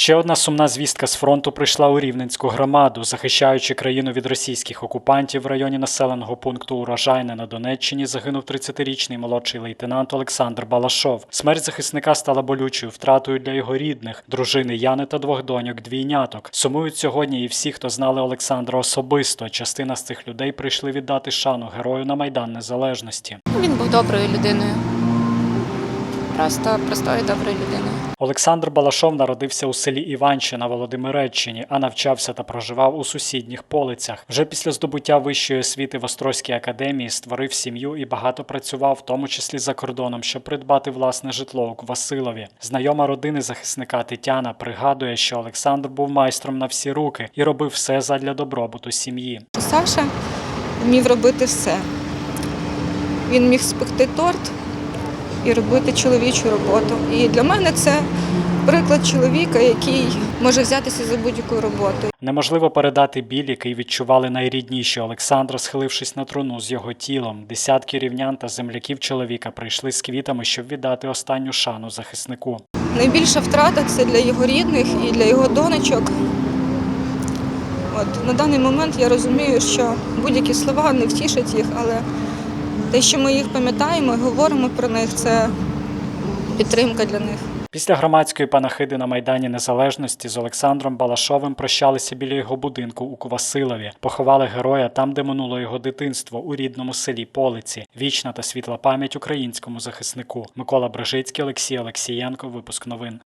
Ще одна сумна звістка з фронту прийшла у Рівненську громаду, захищаючи країну від російських окупантів в районі населеного пункту Урожайне на Донеччині загинув 30-річний молодший лейтенант Олександр Балашов. Смерть захисника стала болючою втратою для його рідних, дружини Яни та двох доньок, двійняток. Сумують сьогодні і всі, хто знали Олександра особисто. Частина з цих людей прийшли віддати шану герою на майдан незалежності. Він був доброю людиною. Просто простою доброю людиною. Олександр Балашов народився у селі Іванщина Володимиреччині, а навчався та проживав у сусідніх полицях. Вже після здобуття вищої освіти в Острозькій академії створив сім'ю і багато працював, в тому числі за кордоном, щоб придбати власне житло у Квасилові. Знайома родини захисника Тетяна пригадує, що Олександр був майстром на всі руки і робив все задля добробуту сім'ї. Саша вмів робити все. Він міг спекти торт і робити чоловічу роботу. І для мене це приклад чоловіка, який може взятися за будь-яку роботу. Неможливо передати біль, який відчували найрідніші Олександра, схилившись на труну з його тілом. Десятки рівнян та земляків чоловіка прийшли з квітами, щоб віддати останню шану захиснику. Найбільша втрата це для його рідних і для його донечок. От, на даний момент я розумію, що будь-які слова не втішать їх, але те, що ми їх пам'ятаємо і говоримо про них, це підтримка для них. Після громадської панахиди на майдані Незалежності з Олександром Балашовим прощалися біля його будинку у Квасилові. Поховали героя там, де минуло його дитинство, у рідному селі Полиці. Вічна та світла пам'ять українському захиснику. Микола Брижицький, Олексій Олексієнко. Випуск новин.